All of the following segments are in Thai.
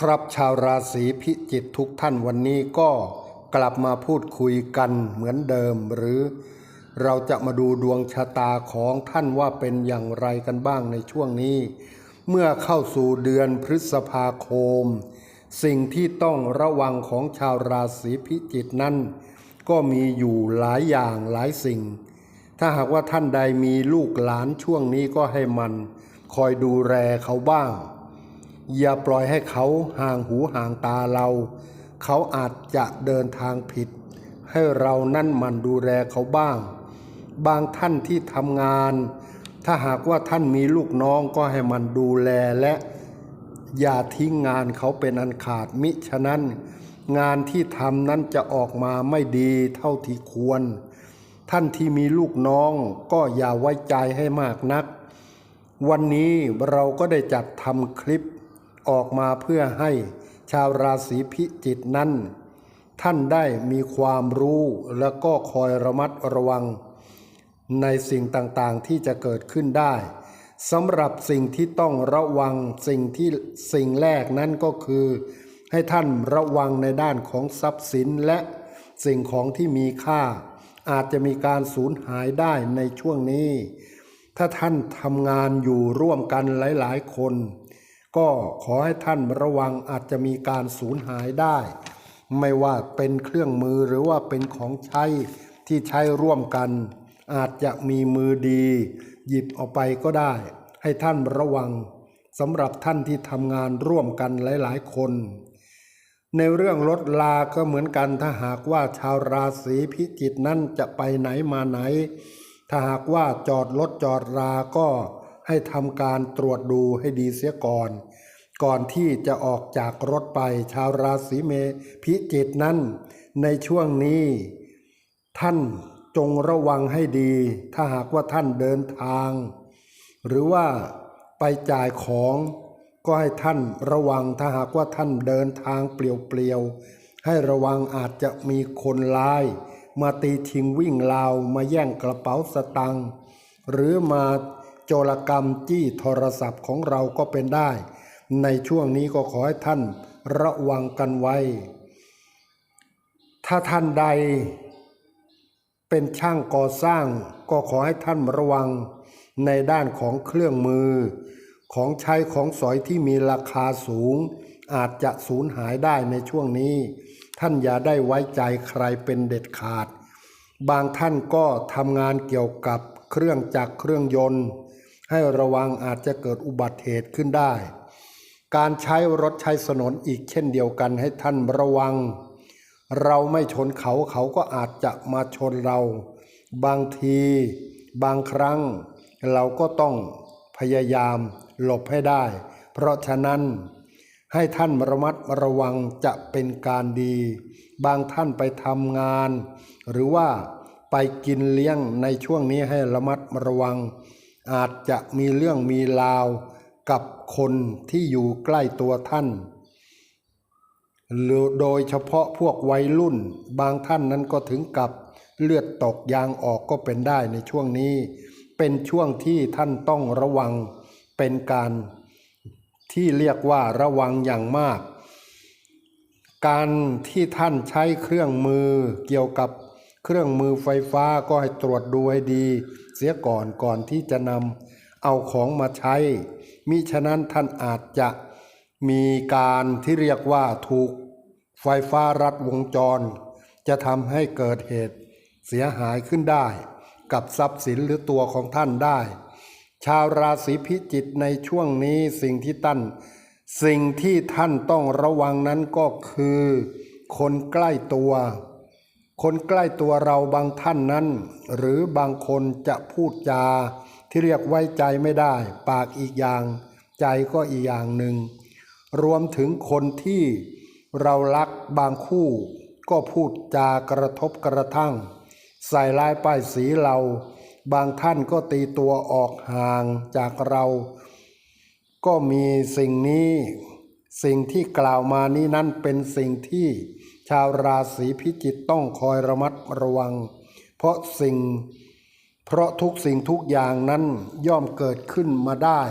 ครับชาวราศีพิจิกทุกท่านวันนี้ก็กลับมาพูดคุยกันเหมือนเดิม หรือเราจะมาดูดวงชะตาของท่านว่าเป็นอย่างไรกันบ้างในช่วงนี้ เมื่อเข้าสู่เดือนพฤษภาคม สิ่งที่ต้องระวังของชาวราศีพิจิกนั้น ก็มีอยู่หลายอย่างหลายสิ่ง ถ้าหากว่าท่านใดมีลูกหลานช่วงนี้ก็ให้มัน คอยดูแลเขาบ้าง อย่าปล่อยให้เขาห่างหูห่างตาเรา เขาอาจจะเดินทางผิด ให้เรานั่นมันดูแลเขาบ้าง บางท่านที่ทำงาน ถ้าหากว่าท่านมีลูกน้องก็ให้มันดูแลและ อย่าทิ้งงานเขาเป็นอันขาดมิฉะนั้น งานที่ทำนั้นจะออกมาไม่ดีเท่าที่ควร ท่านที่มีลูกน้องก็อย่าไว้ใจให้มากนัก วันนี้เราก็ได้จัดทำคลิป ออกมาเพื่อให้ชาวราศีพิจิกนั้น ท่านได้มีความรู้แล้วก็คอยระมัดระวัง ในสิ่งต่างๆที่จะเกิดขึ้นได้สำหรับสิ่งที่ต้องระวังสิ่งที่สิ่งแรกนั้นก็คือ ให้ท่านระวังในด้านของทรัพย์สินและสิ่งของที่มีค่า อาจจะมีการสูญหายได้ในช่วงนี้ ถ้าท่านทำงานอยู่ร่วมกันหลาย ๆ คน ก็ขอให้ท่านระวังอาจจะมีการสูญหายได้ ไม่ว่าเป็นเครื่องมือหรือว่าเป็นของใช้ที่ใช้ร่วมกัน อาจจะมีมือดี หยิบเอาไปก็ได้ ให้ท่านระวังสำหรับท่านที่ทำงานร่วมกันหลาย ๆ คน ในเรื่องรถลาก็เหมือนกันถ้าหากว่าชาวราศีพิจิกนั้นจะไปไหนมาไหน ถ้าหากว่าจอดรถจอดราก็ ให้ทำการตรวจดูให้ดีเสียก่อน ก่อนที่จะออกจากรถไปชาวราศีเมพิจิกนั้น ในช่วงนี้ ท่านจงระวังให้ดี ถ้าหากว่าท่านเดินทาง หรือว่าไปจ่ายของก็ให้ท่านระวังถ้าหากว่าท่านเดินทางเปลี่ยวๆ ให้ระวังอาจจะมีคนร้าย มาตีชิงวิ่งราวมาแย่งกระเป๋าสตังค์หรือมา โจรกรรมจี้โทรศัพท์ของเราก็เป็นได้ ในช่วงนี้ก็ขอให้ท่านระวังกันไว้ ถ้าท่านใดเป็นช่างก่อสร้างก็ขอให้ท่านระวังในด้านของเครื่องมือ ของใช้ของสอยที่มีราคาสูง อาจจะสูญหายได้ในช่วงนี้ ท่านอย่าได้ไว้ใจใครเป็นเด็ดขาด บางท่านก็ทำงานเกี่ยวกับเครื่องจักรเครื่องยนต์ ให้ระวังอาจจะเกิดอุบัติเหตุขึ้นได้ การใช้รถใช้ถนนอีกเช่นเดียวกันให้ท่านระวัง เราไม่ชนเขาเขาก็อาจจะมาชนเรา บางทีบางครั้ง เราก็ต้องพยายามหลบให้ได้ เพราะฉะนั้นให้ท่านระมัดระวังจะเป็นการดี บางท่านไปทำงาน หรือว่าไปกินเลี้ยงในช่วงนี้ให้ระมัดระวัง อาจจะมีเรื่องมีราวกับคนที่อยู่ใกล้ตัวท่านหรือโดยเฉพาะพวกวัยรุ่น บางท่านนั้นก็ถึงกับเลือดตกยางออกก็เป็นได้ในช่วงนี้ เป็นช่วงที่ท่านต้องระวังเป็นการที่เรียกว่าระวังอย่างมาก การที่ท่านใช้เครื่องมือเกี่ยวกับเครื่องมือไฟฟ้าก็ให้ตรวจดูให้ดี เสียก่อนก่อนที่จะนำเอาของมาใช้ มิฉะนั้นท่านอาจจะมีการที่เรียกว่าถูกไฟฟ้ารัดวงจร จะทำให้เกิดเหตุเสียหายขึ้นได้ กับทรัพย์สินหรือตัวของท่านได้ ชาวราศีพิจิกในช่วงนี้สิ่งที่ท่านสิ่งที่ท่านต้องระวังนั้นก็คือ คนใกล้ตัว คนใกล้ตัวเราบางท่านนั้น หรือบางคนจะพูดจา ที่เรียกไว้ใจไม่ได้ ปากอีกอย่าง ใจก็อีกอย่างหนึ่ง รวมถึงคนที่เรารักบางคู่ ก็พูดจากระทบกระทั่ง ใส่ลายป้ายสีเรา บางท่านก็ตีตัวออกห่างจากเรา ก็มีสิ่งนี้ สิ่งที่กล่าวมานี้นั้นเป็นสิ่งที่ ชาวราศีพิจิกต้องคอยระมัดระวัง เพราะสิ่ง เพราะทุกสิ่งทุกอย่างนั้นย่อมเกิดขึ้นมาได้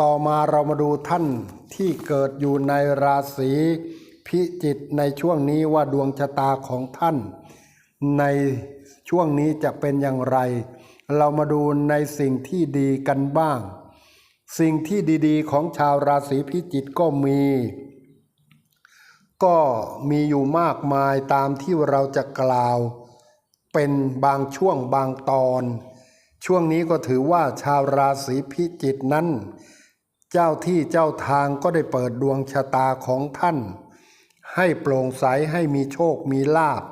ต่อมาเรามาดูท่านที่เกิดอยู่ในราศีพิจิกในช่วงนี้ว่าดวงชะตาของท่าน ในช่วงนี้จะเป็นอย่างไร เรามาดูในสิ่งที่ดีกันบ้าง สิ่งที่ดีๆ ของชาวราศีพิจิกก็มี ก็มีอยู่มากมายตามที่เราจะกล่าว เป็นบางช่วงบางตอน ช่วงนี้ก็ถือว่าชาวราศีพิจิกนั้น เจ้าที่เจ้าทางก็ได้เปิดดวงชะตาของท่าน ให้โปร่งใสให้มีโชคมีลาบ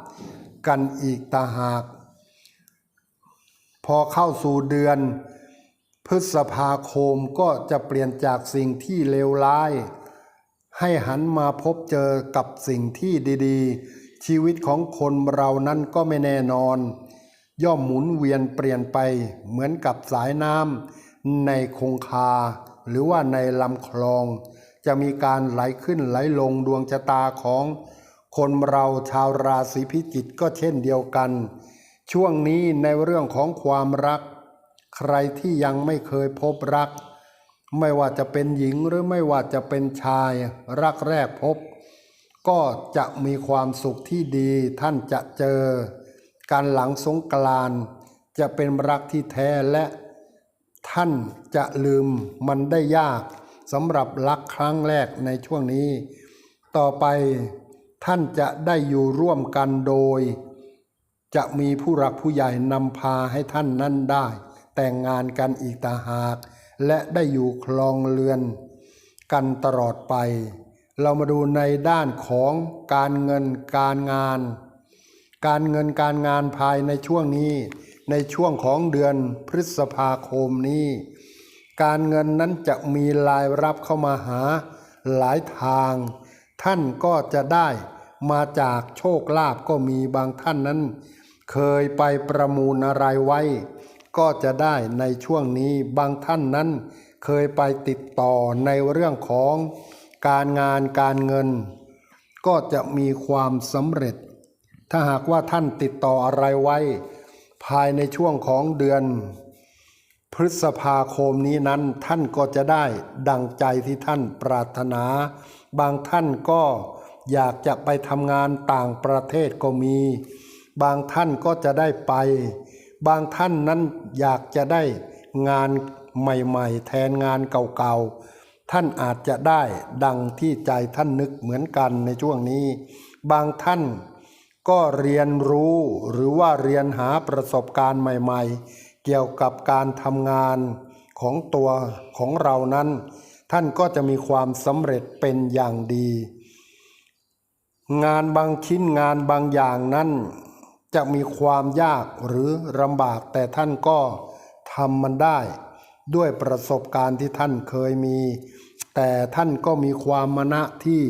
กันอีกตาหาก พอเข้าสู่เดือน พฤษภาคมก็จะเปลี่ยนจากสิ่งที่เลวร้าย ให้หันมาพบเจอกับสิ่งที่ดีๆ ชีวิตของคนเรานั้นก็ไม่แน่นอน ย่อมหมุนเวียนเปลี่ยนไปเหมือนกับสายน้ำในคงคา หรือว่าในลำคลอง จะมีการไหลขึ้นไหลลงดวงชะตาของคนเราชาวราศีพิจิกก็เช่นเดียวกัน ช่วงนี้ในเรื่องของความรัก ใครที่ยังไม่เคยพบรัก ไม่ว่าจะเป็นหญิงหรือไม่ว่าจะเป็นชายรักแรกพบ ก็จะมีความสุขที่ดีท่านจะเจอ การหลังสงกรานจะเป็นรักที่แท้และ ท่านจะลืมมันได้ยากสำหรับรักครั้งแรกในช่วงนี้ ต่อไปท่านจะได้อยู่ร่วมกันโดย จะมีผู้รักผู้ใหญ่นำพาให้ท่านนั้นได้ แต่งงานกันอีกตาหาก และได้อยู่คลองเรือน กันตลอดไป เรามาดูในด้านของการเงินการงาน การเงินการงานภายในช่วงนี้ ในช่วงของเดือนพฤษภาคมนี้ การเงินนั้นจะมีรายรับเข้ามาหาหลายทาง ท่านก็จะได้มาจากโชคลาภก็มีบางท่านนั้น เคยไปประมูลอะไรไว้ ก็จะได้ในช่วงนี้บางท่านนั้น เคยไปติดต่อในเรื่องของการงานการเงิน ก็จะมีความสำเร็จ ถ้าหากว่าท่านติดต่ออะไรไว้ ภายในช่วงของเดือน พฤษภาคมนี้นั้นท่านก็จะได้ดังใจที่ท่านปรารถนา บางท่านก็อยากจะไปทำงานต่างประเทศก็มี บางท่านก็จะได้ไป บางท่านนั้นอยากจะได้งานใหม่ๆ แทนงานเก่าๆ ท่านอาจจะได้ดังที่ใจท่านนึกเหมือนกันในช่วงนี้ บางท่านก็เรียนรู้หรือว่าเรียนหาประสบการณ์ใหม่ๆ เกี่ยวกับการทำงานของตัวของเรานั้น ท่านก็จะมีความสำเร็จเป็นอย่างดี งานบางชิ้นงานบางอย่างนั้น จะมีความยากหรือลำบากแต่ท่านก็ทำมันได้ ด้วยประสบการณ์ที่ท่านเคยมี แต่ท่านก็มีความมณะที่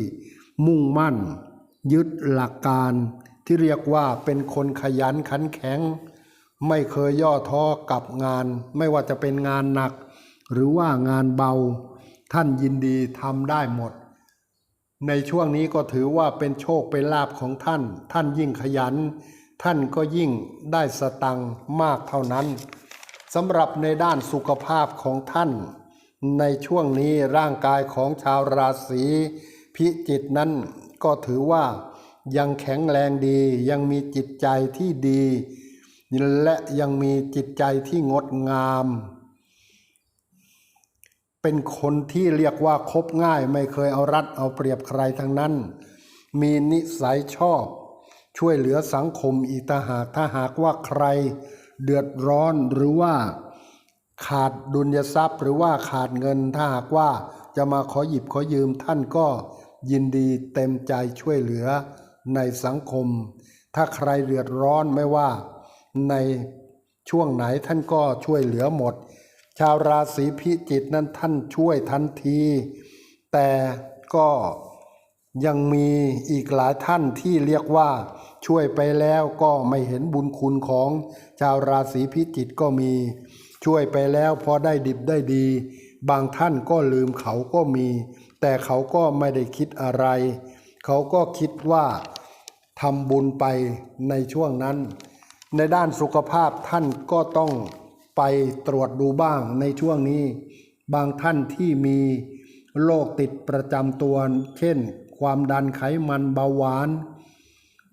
มุ่งมั่น ยึดหลักการที่เรียกว่าเป็นคนขยันขันแข็ง ไม่เคยย่อท้อกับงาน ไม่ว่าจะเป็นงานหนัก หรือว่างานเบา ท่านยินดีทำได้หมด ในช่วงนี้ก็ถือว่าเป็นโชคเป็นลาภของท่าน ท่านยิ่งขยัน ท่านก็ยิ่งได้สตังมากเท่านั้นสำหรับในด้านสุขภาพของท่าน ในช่วงนี้ร่างกายของชาวราศีพิจิกนั้นก็ถือว่ายังแข็งแรงดียังมีจิตใจที่ดี และยังมีจิตใจที่งดงาม เป็นคนที่เรียกว่าคบง่ายไม่เคยเอารัดเอาเปรียบใครทั้งนั้น มีนิสัยชอบ ช่วยเหลือสังคมอีกตาหากถ้าหากว่าใครเดือดร้อนหรือว่าขาดดุลยทรัพย์ หรือว่าขาดเงินถ้าหากว่าจะมาขอหยิบขอยืมท่านก็ยินดีเต็มใจช่วยเหลือในสังคม ถ้าใครเดือดร้อนไม่ว่า ในช่วงไหนท่านก็ช่วยเหลือหมด ชาวราศีพิจิกนั้นท่านช่วยทันที แต่ก็ ยังมีอีกหลายท่านที่เรียกว่าช่วยไปแล้วก็ไม่เห็นบุญคุณของชาวราศีพิจิกก็มี ช่วยไปแล้วพอได้ดิบได้ดี บางท่านก็ลืมเขาก็มี แต่เขาก็ไม่ได้คิดอะไร เขาก็คิดว่าทำบุญไปในช่วงนั้น ในด้านสุขภาพท่านก็ต้องไปตรวจดูบ้างในช่วงนี้ บางท่านที่มีโรคติดประจำตัว เช่น ความดันไขมันเบาหวาน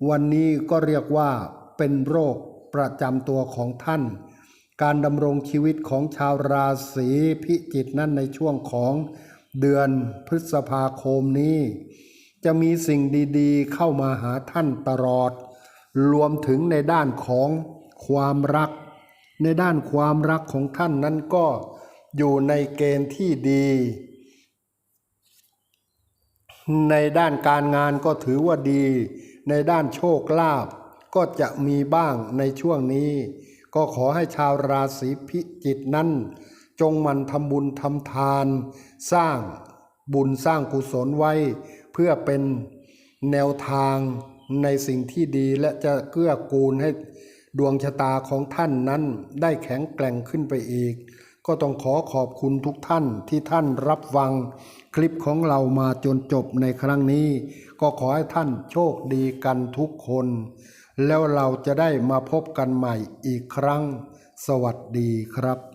วันนี้ก็เรียกว่าเป็นโรคประจำตัวของท่าน การดำรงชีวิตของชาวราศีพิจิกนั้นในช่วงของเดือนพฤษภาคมนี้ จะมีสิ่งดีๆ เข้ามาหาท่านตลอด รวมถึงในด้านของความรัก ในด้านความรักของท่านนั้นก็อยู่ในเกณฑ์ที่ดี ในด้านการงานก็ถือว่าดี ในด้านโชคลาภก็จะมีบ้างในช่วงนี้ ก็ขอให้ชาวราศีพิจิกนั้น จงมันทำบุญทำทาน สร้างบุญสร้างกุศลไว้ เพื่อเป็นแนวทางในสิ่งที่ดีและจะเกื้อกูลให้ดวงชะตาของท่านนั้นได้แข็งแกร่งขึ้นไปอีก ก็ต้องขอขอบคุณทุกท่านที่ท่านรับฟังคลิปของเรามาจนจบในครั้งนี้ ก็ขอให้ท่านโชคดีกันทุกคน แล้วเราจะได้มาพบกันใหม่อีกครั้ง สวัสดีครับ